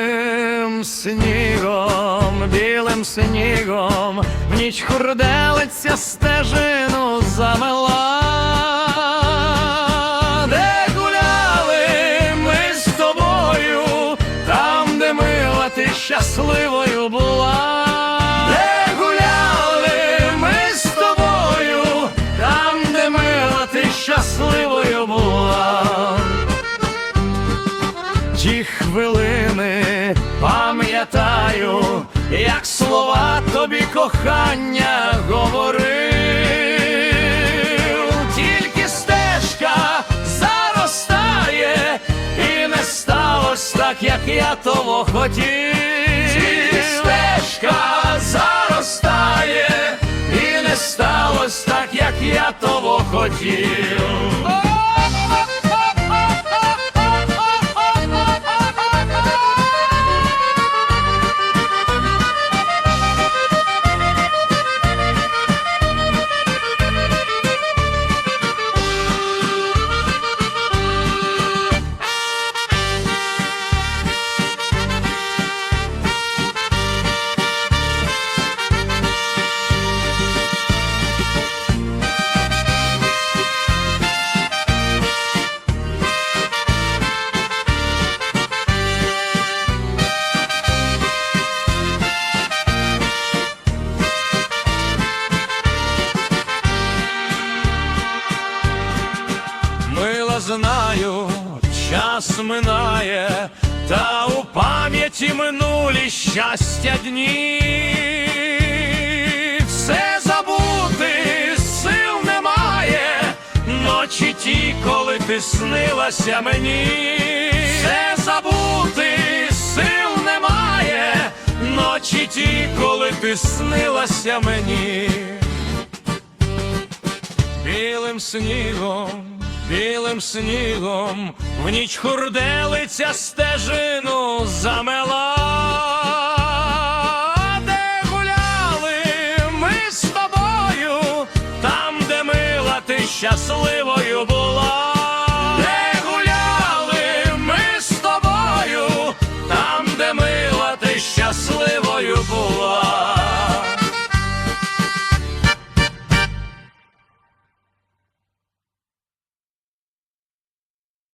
Білим снігом, білим снігом, в ніч хурделиться стежину замела. Щасливою була, де гуляли ми з тобою, там, де мила ти щасливою була. Ті хвилини пам'ятаю, як слова тобі кохання говорив, тільки стежка заростає, і не сталося так, як я того хотів. Того Знаю, час минає, та у пам'яті минулі щастя дні. Все забути сил немає, ночі ті, коли ти снилася мені. Все забути сил немає, ночі ті, коли ти снилася мені білим снігом, білим снігом, в ніч хурделиця стежину замела, де гуляли ми з тобою, там, де мила ти щасливою була, де гуляли ми з тобою, там, де мила ти щасливою була.